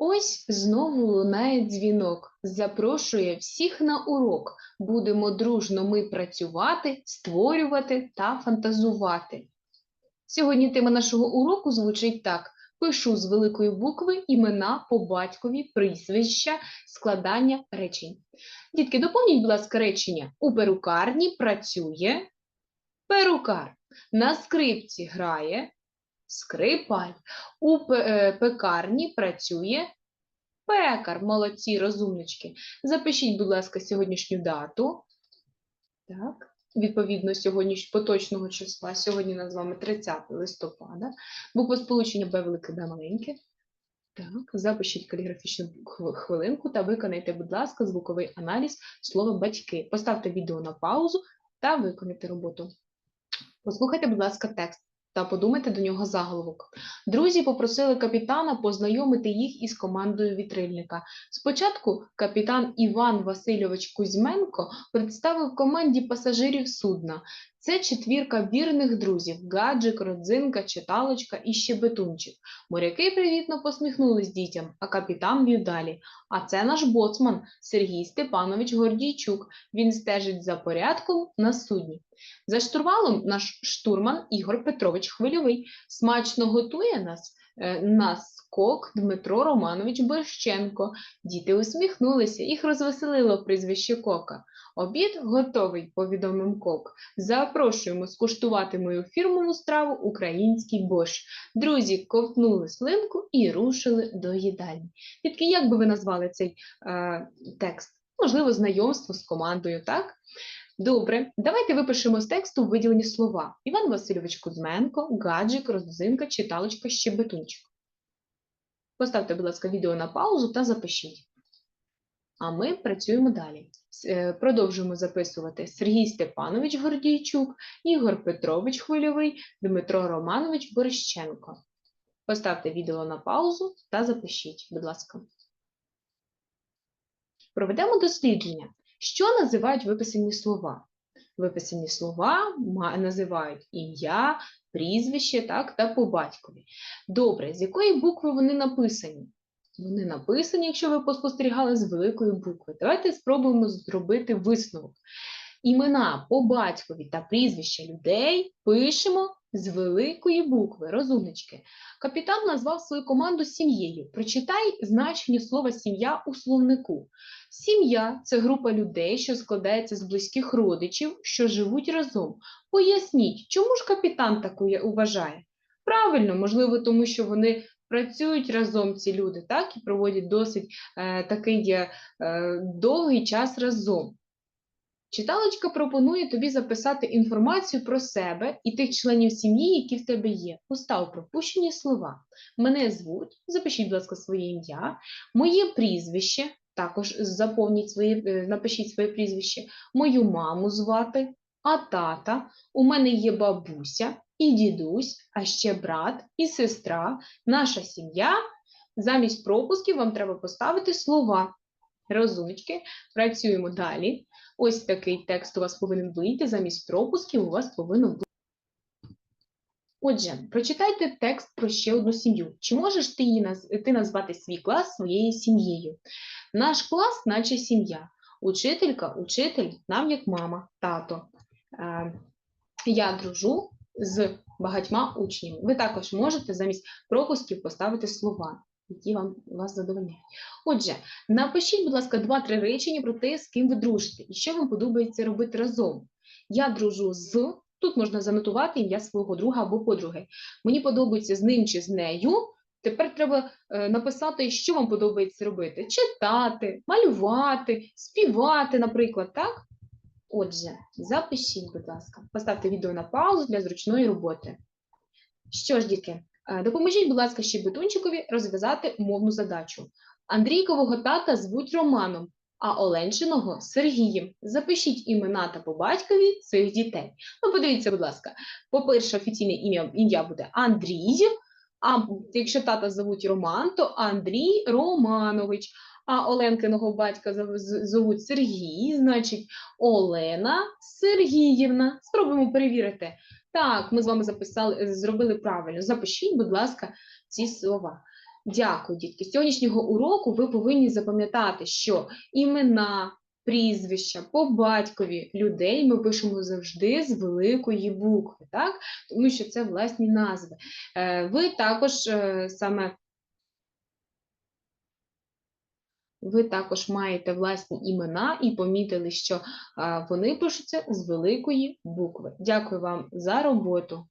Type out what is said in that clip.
Ось знову лунає дзвінок, запрошує всіх на урок. Будемо дружно ми працювати, створювати та фантазувати. Сьогодні тема нашого уроку звучить так: пишу з великої букви імена по батькові, прізвища, складання речень. Дітки, доповніть, будь ласка, речення. У перукарні працює перукар, на скрипці грає скрипаль. У е, пекарні працює пекар. Молодці, розумнички. Запишіть, будь ласка, сьогоднішню дату. Так, відповідно сьогодні поточного числа. Сьогодні нас з вами 30 листопада. Буква сполучення Б велике, Б маленьке. Так, запишіть каліграфічну хвилинку та виконайте, будь ласка, звуковий аналіз слова батьки. Поставте відео на паузу та виконайте роботу. Послухайте, будь ласка, текст та подумайте до нього заголовок. Друзі попросили капітана познайомити їх із командою вітрильника. Спочатку капітан Іван Васильович Кузьменко представив команді пасажирів судна. Це четвірка вірних друзів: Гаджик, Родзинка, Читалочка і Щебетунчик. Моряки привітно посміхнулись дітям, а капітан вів далі. А це наш боцман Сергій Степанович Гордійчук. Він стежить за порядком на судні. За штурвалом наш штурман Ігор Петрович Хвильовий смачно готує нас е, на Дмитро Романович Борщенко. Діти усміхнулися, їх розвеселило прізвище Кока. Обід готовий, повідомив Кок. Запрошуємо скуштувати мою фірмову страву український борщ. Друзі ковтнули слинку і рушили до їдальні. Дітки, як би ви назвали цей е, текст? Можливо, знайомство з командою, так? Добре, давайте випишемо з тексту виділені слова. Іван Васильович Кузьменко, Гаджик, Роззинка, Читалочка, Щебетунчик. Поставте, будь ласка, відео на паузу та запишіть. А ми працюємо далі. Е, Продовжуємо записувати Сергій Степанович Гордійчук, Ігор Петрович Хвильовий, Дмитро Романович Борщенко. Поставте відео на паузу та запишіть, будь ласка. Проведемо дослідження. Що називають виписані слова? Виписані слова називають ім'я, прізвище так, та по батькові. Добре, з якої букви вони написані? Вони написані, якщо ви поспостерігали, з великої букви. Давайте спробуємо зробити висновок. Імена по батькові та прізвища людей пишемо з великої букви, розумнички. Капітан назвав свою команду сім'єю. Прочитай значення слова сім'я у словнику. Сім'я це група людей, що складається з близьких родичів, що живуть разом. Поясніть, чому ж капітан так вважає? Правильно, можливо, тому що вони працюють разом, ці люди, так, і проводять досить е, такий е, довгий час разом. Читалочка пропонує тобі записати інформацію про себе і тих членів сім'ї, які в тебе є. Постав пропущені слова. Мене звуть, запишіть, будь ласка, своє ім'я, моє прізвище, також заповніть своє, е, напишіть своє прізвище, мою маму звати, а тата, у мене є бабуся і дідусь, а ще брат і сестра, наша сім'я. Замість пропусків вам треба поставити слова. Розумнички, працюємо далі. Ось такий текст у вас повинен вийти. Замість пропусків у вас повинно бути. Отже, прочитайте текст про ще одну сім'ю. Чи можеш ти, її ти назвати свій клас своєю сім'єю? Наш клас, наче сім'я. Учителька, учитель, нам як мама, тато. Е, Я дружу з багатьма учнями. Ви також можете замість пропусків поставити слова, які вам вас задовольняють. Отже, напишіть, будь ласка, два-три речення про те, з ким ви дружите, і що вам подобається робити разом. Я дружу з. Тут можна занотувати ім'я свого друга або подруги. Мені подобається з ним чи з нею. Тепер треба е, написати, що вам подобається робити: читати, малювати, співати, наприклад, так? Отже, запишіть, будь ласка, поставте відео на паузу для зручної роботи. Що ж, дітки, допоможіть, будь ласка, Щебетунчикові розв'язати умовну задачу. Андрійкового тата звуть Романом, а Оленчиного Сергієм. Запишіть імена та по батькові цих дітей. Ну, подивіться, будь ласка, по-перше, офіційне ім'я ім'я буде Андрій, а якщо тата звуть Роман, то Андрій Романович. А Оленкиного батька зов- з- зовуть Сергій, значить Олена Сергіївна. Спробуємо перевірити. Так, ми з вами записали, зробили правильно. Запишіть, будь ласка, ці слова. Дякую, дітки. З сьогоднішнього уроку ви повинні запам'ятати, що імена, прізвища по батькові людей ми пишемо завжди з великої букви, так? тому що це власні назви. Е, Ви також е, саме ви також маєте власні імена і помітили, що вони пишуться з великої букви. Дякую вам за роботу.